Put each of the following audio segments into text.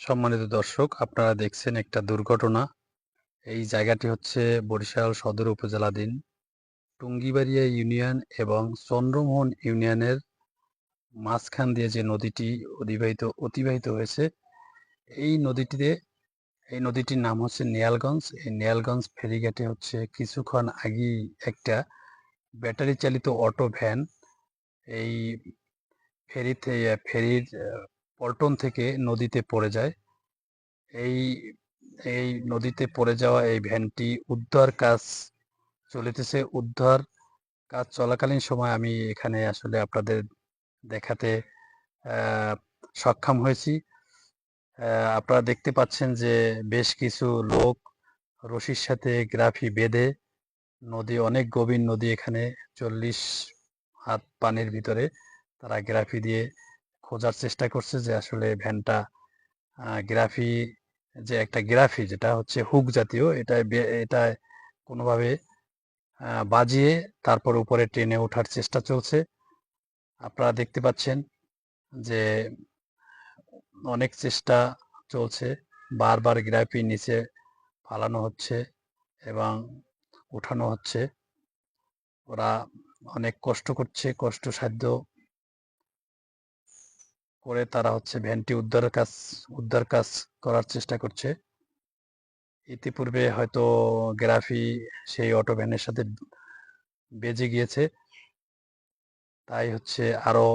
সম্মানিত দর্শক, আপনারা দেখছেন একটা দুর্ঘটনা। এই জায়গাটি হচ্ছে বরিশাল সদর উপজেলাধীন টুঙ্গিবাড়িয়া ইউনিয়ন এবং চন্দ্রমোহন ইউনিয়নের মাঝখান দিয়ে যে নদীটি অতিবাহিত অতিবাহিত হয়েছে, এই নদীটিতে, এই নদীটির নাম হচ্ছে নেয়ালগঞ্জ। এই নেয়ালগঞ্জ ফেরিঘাটে হচ্ছে কিছুক্ষণ আগেই একটা ব্যাটারি চালিত অটো ভ্যান এই ফেরিতে, ফেরির পল্টন থেকে নদীতে পড়ে যায়। এই এই নদীতে পড়ে যাওয়া এই ভ্যানটি উদ্ধার কাজ চলিতেছে। উদ্ধার কাজ চলাকালীন সময় আমি এখানে আসলে আপনাদের দেখাতে সক্ষম হয়েছি। আপনারা দেখতে পাচ্ছেন যে বেশ কিছু লোক রশির সাথে গ্রাফি বেঁধে নদী, অনেক গভীর নদী এখানে চল্লিশ হাত পানির ভিতরে তারা গ্রাফি দিয়ে খোঁজার চেষ্টা করছে যে আসলে ভ্যানটা গ্রাফি, যে একটা গ্রাফি যেটা হচ্ছে হুক জাতীয়, এটা এটা কোনোভাবে বাজিয়ে তারপর উপরে ট্রেনে ওঠার চেষ্টা চলছে। আপনারা দেখতে পাচ্ছেন যে অনেক চেষ্টা চলছে। বারবার গ্রাফি নিচে ফালানো হচ্ছে এবং উঠানো হচ্ছে। ওরা অনেক কষ্ট করছে, কষ্টসাধ্য করে তারা হচ্ছে ভ্যানটি উদ্ধার কাজ উদ্ধার কাজ করার চেষ্টা করছে। ইতিপূর্বে হয়তো গ্রাফি সেই অটো ভ্যানের সাথে বেজে গিয়েছে। তাই হচ্ছে আরও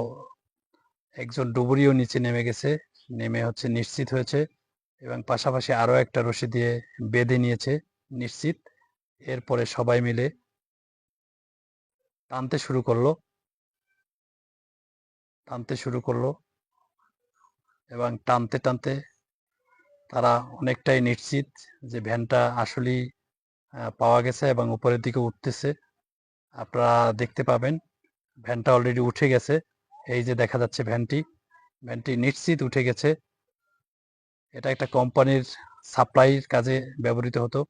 একজন ডুবুরিও নিচে নেমে গেছে, নেমে হচ্ছে নিশ্চিত হয়েছে এবং পাশাপাশি আরও একটা রশি দিয়ে বেঁধে নিয়েছে নিশ্চিত। এরপরে সবাই মিলে টানতে শুরু করল। টানতে শুরু করল। এবং টানতে টানতে তারা অনেকটাই নিশ্চিত যে ভ্যানটা আসলেই পাওয়া গেছে এবং উপরের দিকে উঠতেছে। আপনারা দেখতে পাবেন, ভ্যানটা অলরেডি উঠে গেছে। এই যে দেখা যাচ্ছে ভ্যানটি ভ্যানটি নিশ্চিত উঠে গেছে। এটা একটা কোম্পানির সাপ্লাইয়ের কাজে ব্যবহৃত হতো।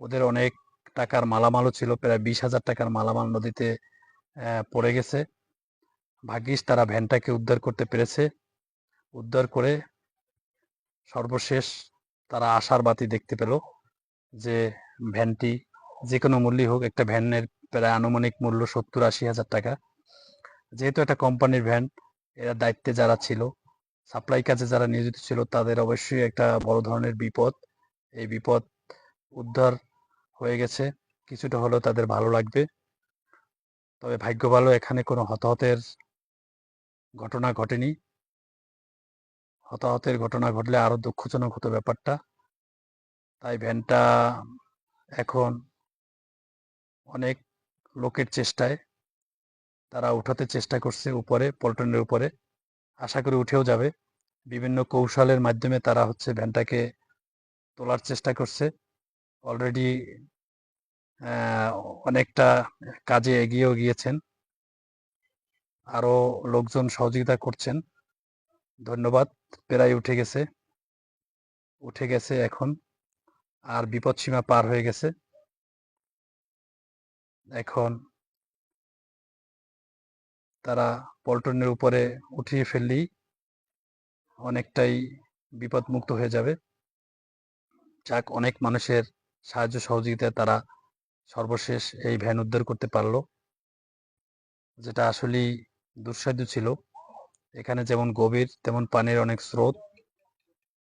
ওদের অনেক টাকার মালামালও ছিল, প্রায় বিশ হাজার টাকার মালামাল নদীতে পড়ে গেছে। ভাগ্যিস তারা ভ্যানটাকে উদ্ধার করতে পেরেছে। উদ্ধার করে সর্বশেষ তারা আশার বাতি দেখতে পেল যে ভ্যানটি যে কোনো মূল্যই হোক, একটা ভ্যানের প্রায় আনুমানিক মূল্য সত্তর আশি হাজার টাকা। যেহেতু একটা কোম্পানির ভ্যান, এরা দায়িত্বে যারা ছিল, সাপ্লাই কাজে যারা নিয়োজিত ছিল, তাদের অবশ্যই একটা বড় ধরনের বিপদ। এই বিপদ উদ্ধার হয়ে গেছে, কিছুটা হলেও তাদের ভালো লাগবে। তবে ভাগ্য ভালো, এখানে কোনো হতাহতের ঘটনা ঘটেনি। হতাহতের ঘটনা ঘটলে আরও দুঃখজনক হতো ব্যাপারটা। তাই ভ্যানটা এখন অনেক লোকের চেষ্টায়। তারা উঠাতে চেষ্টা করছে উপরে, পল্টনের উপরে। আশা করি উঠেও যাবে। বিভিন্ন কৌশলের মাধ্যমে তারা হচ্ছে ভ্যানটাকে তোলার চেষ্টা করছে। অলরেডি অনেকটা কাজে এগিয়েও গিয়েছেন। আরও লোকজন সহযোগিতা করছেন। ধন্যবাদ, প্রায় উঠে গেছে। উঠে গেছে এখন। আর বিপদ সীমা পার হয়ে গেছে। এখন তারা পল্টনের উপরে উঠিয়ে ফেললেই অনেকটাই বিপদ মুক্ত হয়ে যাবে। যাক, অনেক মানুষের সাহায্য সহযোগিতায় তারা সর্বশেষ এই ভ্যান উদ্ধার করতে পারল, যেটা আসলেই দুঃসাধ্য ছিল। এখানে যেমন গভীর, তেমন পানির অনেক স্রোত।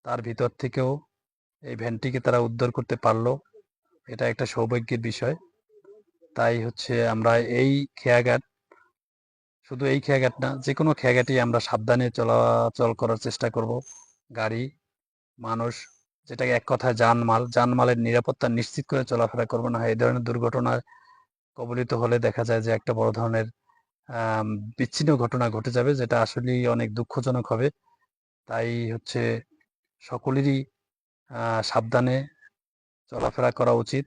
তার ভিতর থেকেও এই ভ্যানটিকে তারা উদ্ধার করতে পারল। এটা একটা সৌভাগ্যের বিষয়। তাই হচ্ছে আমরা এই খেয়াঘাট, শুধু এই খেয়াঘাট না যে কোনো খেয়াঘাটই আমরা সাবধানে চলাচল করার চেষ্টা করব। গাড়ি, মানুষ, যেটাকে এক কথায় জানমাল জানমালের নিরাপত্তা নিশ্চিত করে চলাফেরা করব, না এই ধরনের দুর্ঘটনায় কবলিত হলে দেখা যায় যে একটা বড় ধরনের বিচ্ছিন্ন ঘটনা ঘটে যাবে, যেটা আসলে অনেক দুঃখজনক হবে। তাই হচ্ছে সকলেরই সাবধানে চলাফেরা করা উচিত।